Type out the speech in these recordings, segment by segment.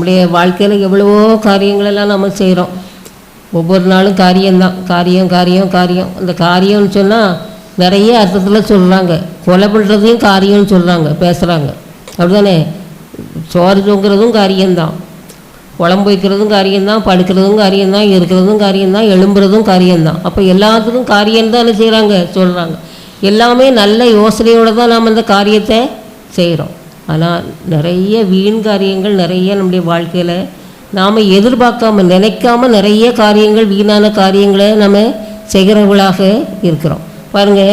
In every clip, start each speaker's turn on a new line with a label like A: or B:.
A: நம்முடைய வாழ்க்கையில் எவ்வளவோ காரியங்களெல்லாம் நம்ம செய்கிறோம் ஒவ்வொரு நாளும் காரியம்தான். காரியம் காரியம் காரியம். அந்த காரியம்னு சொன்னால் நிறைய அர்த்தத்தில் சொல்கிறாங்க கொலை பண்ணுறதையும் காரியம்னு சொல்கிறாங்க பேசுகிறாங்க அப்படிதானே? சோறு தூங்குறதும் காரியம்தான். குழம்பு வைக்கிறதும் காரியம்தான். படுக்கிறதும் காரியம்தான். இருக்கிறதும் காரியம்தான். எழும்புறதும் காரியம்தான். அப்போ எல்லாத்துக்கும் காரியம் தானே என்ன செய்கிறாங்க சொல்கிறாங்க எல்லாமே நல்ல யோசனையோடு தான் நாம் அந்த காரியத்தை செய்கிறோம் ஆனால் நிறைய வீண் காரியங்கள் நிறைய நம்முடைய வாழ்க்கையில் நாம் எதிர்பார்க்காம நினைக்காம நிறைய காரியங்கள் வீணான காரியங்களை நம்ம செய்கிறவர்களாக இருக்கிறோம். பாருங்கள்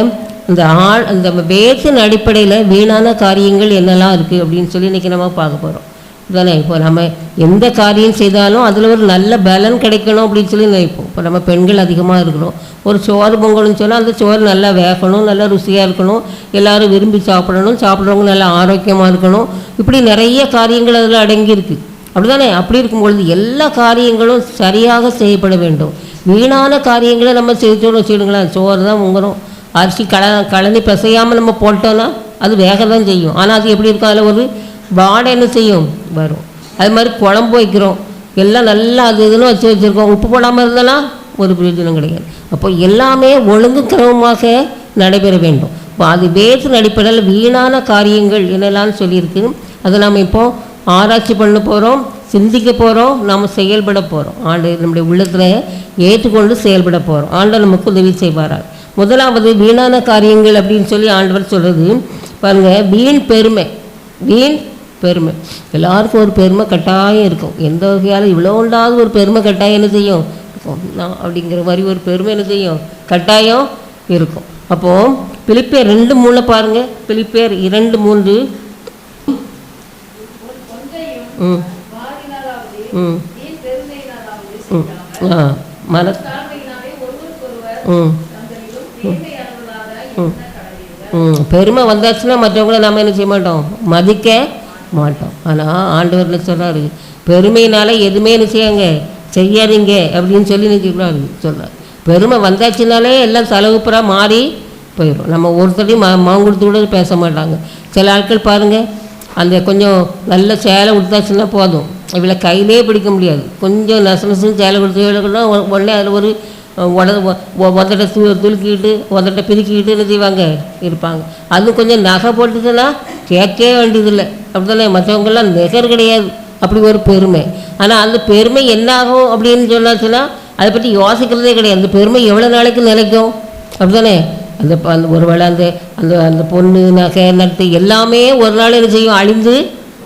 A: இந்த ஆள் அந்த வேதத்தின் அடிப்படையில் வீணான காரியங்கள் என்னெல்லாம் இருக்குது அப்படின்னு சொல்லி இன்றைக்கி நம்ம பார்க்க போகிறோம் தானே? இப்போ நம்ம எந்த காரியம் செய்தாலும் அதில் ஒரு நல்ல பலன் கிடைக்கணும் அப்படின்னு சொல்லி நினைப்போம் இப்போ நம்ம பெண்கள் அதிகமாக இருக்கிறோம் ஒரு சோறு பொங்கல்னு சொன்னால் அந்த சோறு நல்லா வேகணும் நல்லா ருசியாக இருக்கணும். எல்லோரும் விரும்பி சாப்பிடணும் சாப்பிட்றவங்க நல்லா ஆரோக்கியமாக இருக்கணும். இப்படி நிறைய காரியங்கள் அதில் அடங்கியிருக்கு. அப்படி தானே அப்படி இருக்கும் பொழுது எல்லா காரியங்களும் சரியாக செய்யப்பட வேண்டும். வீணான காரியங்களை நம்ம செய்தோம்னு வச்சுக்கிடுங்களேன் சோறு தான் உங்குறோம் அரிசி கல கலந்து பிசையாமல் நம்ம போட்டோன்னா அது வேக தான் செய்யும். ஆனால் அது எப்படி இருக்கும்? அதில் ஒரு வாடை என்ன செய்யும்? வரும். அது மாதிரி குழம்பு வைக்கிறோம். எல்லாம் நல்லா அது இதுன்னு வச்சு வச்சுருக்கோம். உப்பு போடாமல் இருந்தாலும் ஒரு பிரயோஜனம் கிடையாது. அப்போ எல்லாமே ஒழுங்கு கிரமமாக நடைபெற வேண்டும். இப்போ அது வேற்று அடிப்படையில் வீணான காரியங்கள் என்னெல்லாம் சொல்லியிருக்கு? அதை நாம் இப்போது ஆராய்ச்சி பண்ண போகிறோம் சிந்திக்க போகிறோம் நாம் செயல்பட போகிறோம் ஆண்டு நம்முடைய உள்ளத்தில் ஏற்றுக்கொண்டு செயல்பட போகிறோம் ஆண்டவர் நமக்கு உதவி செய்வாரார் முதலாவது வீணான காரியங்கள் அப்படின்னு சொல்லி ஆண்டவர் சொல்கிறது பாருங்கள் வீண் பெருமை. வீண் பெருமை. எல்லாருக்கும் ஒரு பெருமை கட்டாயம் இருக்கும். எந்த வகையால் இவ்வளோ உண்டாவது ஒரு பெருமை கட்டாயம் என்ன செய்யும்? இருக்கும் நான் அப்படிங்கிற மாதிரி ஒரு பெருமை என்ன செய்யும்? கட்டாயம் இருக்கும். அப்போது பிலிப்பேர் ரெண்டு மூணு பாருங்கள் பிலிப்பேர் இரண்டு மூன்று. ம். ம். ம். ஆ மன ம். ம். ம். பெருமை வந்தாச்சுன்னா மற்றவங்கள நாம் என்ன செய்ய மாட்டோம்? மதிக்க மாட்டோம். ஆனால் ஆண்டவரில் சொல்கிறாரு பெருமையினால் எதுவுமே என்ன செய்யாங்க? செய்யாதீங்க. அப்படின்னு சொல்லி நினைக்கிறாரு சொல்கிறார் பெருமை வந்தாச்சுனாலே எல்லாம் செலவுப்புறாக மாறி போயிடும் நம்ம ஒருத்தரையும் மா மாங்குடுத்து கூட பேச மாட்டாங்க. சில ஆட்கள் பாருங்கள் அந்த கொஞ்சம் நல்ல சேலை கொடுத்தாச்சுன்னா போதும். இவளை கையிலே பிடிக்க முடியாது. கொஞ்சம் நசு நசுன்னு சேலை கொடுத்து உடனே அதில் ஒரு உட உதட்ட து துலுக்கிட்டு உதட்ட பிரிக்கிட்டு என்ன செய்வாங்க? இருப்பாங்க. அது கொஞ்சம் நகை போட்டுச்சுன்னா கேட்கவே வேண்டியதில்லை. அப்படி தானே மற்றவங்கெல்லாம் நிகர் கிடையாது. அப்படி ஒரு பெருமை. ஆனால் அந்த பெருமை என்ன ஆகும் அப்படின்னு சொன்னாச்சுன்னா அதை பற்றி யோசிக்கிறதே கிடையாது. அந்த பெருமை எவ்வளோ நாளைக்கு நிலைக்கும்? அப்படி தானே அந்த அந்த ஒரு வேளை அந்த அந்த அந்த பொண்ணு நகை நட்டு எல்லாமே ஒரு நாள் என்ன செய்யும்? அழிந்து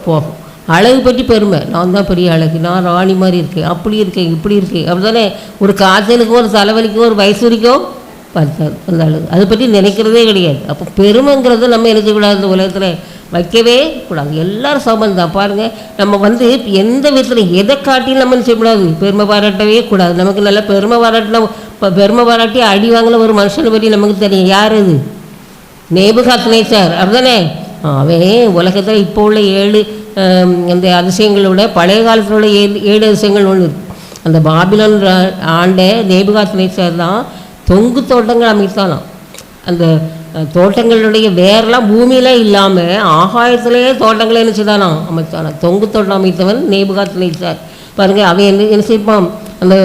A: போகும். அழகு பற்றி பெருமை. நான் தான் பெரிய அழகு. நான் ராணி மாதிரி இருக்கேன். அப்படி இருக்கேன் இப்படி இருக்கேன். அப்படி தானே ஒரு காய்ச்சலுக்கும் ஒரு தலைவலிக்கும் ஒரு வயசு வரைக்கும் பத்தாது அந்த அழகு. அதை பற்றி நினைக்கிறதே கிடையாது. அப்போ பெருமைங்கிறத நம்ம எழுதக்கூடாது இந்த உலகத்தில். வைக்கவே கூடாது. எல்லாரும் சமம் தான். பாருங்கள் நம்ம வந்து எந்த விதத்தில் எதை காட்டியும் நம்ம செய்யக்கூடாது பெருமை பாராட்டவே கூடாது. நமக்கு நல்லா பெருமை பாராட்டின இப்போ பெருமை பாராட்டி அடி வாங்கின ஒரு மனுஷனை பற்றி நமக்கு தெரியும். யார் அது? நேபுகாத்னே சார் அப்படிதானே அவன் உலகத்தில் இப்போ உள்ள ஏழு அந்த அதிசயங்களோட பழைய காலத்தில் உள்ள ஏழு ஏழு அதிசயங்கள் ஒன்று இருக்கு. அந்த பாபிலோன் ஆண்ட நேபுகாத்னே சார் தான் தொங்கு தோட்டங்கள் அமைத்தானாம் அந்த தோட்டங்களுடைய வேரெல்லாம் பூமியில இல்லாமல் ஆகாயத்திலேயே தோட்டங்களை என்ன செய்தானாம் அமைத்தானாம் தொங்கு தோட்டம் அமைத்தவன் நேபுகாத்து சார் பாருங்கள் அவன் என்ன என்ன செய்வான்? அந்த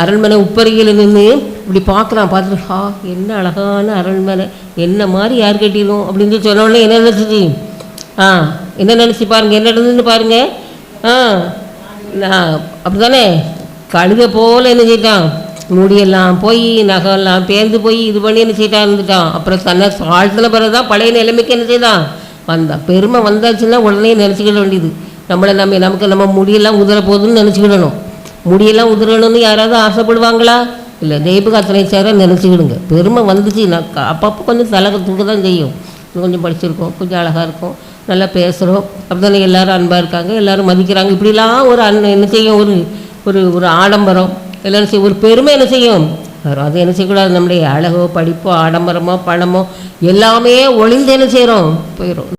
A: அரண்மனை உப்பருகையில் நின்று இப்படி பார்க்குறான். பார்த்துட்டு ஹா என்ன அழகான அரண்மனை. என்ன மாதிரி யார் கட்டிடும் அப்படின்னு சொல்லி என்ன நினச்சிச்சு? ஆ என்ன நினச்சி பாருங்க என்ன நடந்ததுன்னு பாருங்க. ஆ நான் அப்படி தானே கழுதை போல் என்ன செய்யிட்டான் முடியெல்லாம் போய் நகையெல்லாம் பேர்ந்து போய் இது பண்ணி என்ன செய்யிட்டான் இருந்துட்டான். அப்புறம் தன்னை சாழ்த்தின பிறகு தான் பழைய நிலைமைக்கு என்ன செய்தான்? வந்தான் பெருமை வந்தாச்சுன்னா உடனே நினச்சிக்கிட வேண்டியது. நம்மளை நம்ம நமக்கு நம்ம முடியெல்லாம் உதற போகுதுன்னு நினச்சிக்கிடணும். முடியெல்லாம் உதிரணும்னு யாராவது ஆசைப்படுவாங்களா? இல்லை தெய்வக்கு அத்தனை சேர நினச்சிக்கிடுங்க. பெருமை வந்துச்சு நான் அப்பப்போ கொஞ்சம் தலை தூக்க தான் செய்யும். கொஞ்சம் படிச்சிருக்கோம் கொஞ்சம் அழகாக இருக்கும். நல்லா பேசுகிறோம் அப்படிதானே எல்லாரும் அன்பாக இருக்காங்க. எல்லோரும் மதிக்கிறாங்க. இப்படிலாம் ஒரு அன் என்ன செய்யும்? ஒரு ஒரு ஒரு ஆடம்பரம். எல்லோரும் செய்யும். ஒரு பெருமை என்ன செய்யும்? வரும். அது என்ன செய்யக்கூடாது? நம்முடைய அழகோ படிப்போ ஆடம்பரமோ பணமோ எல்லாமே ஒளிந்து என்ன செய்கிறோம் போயிடும்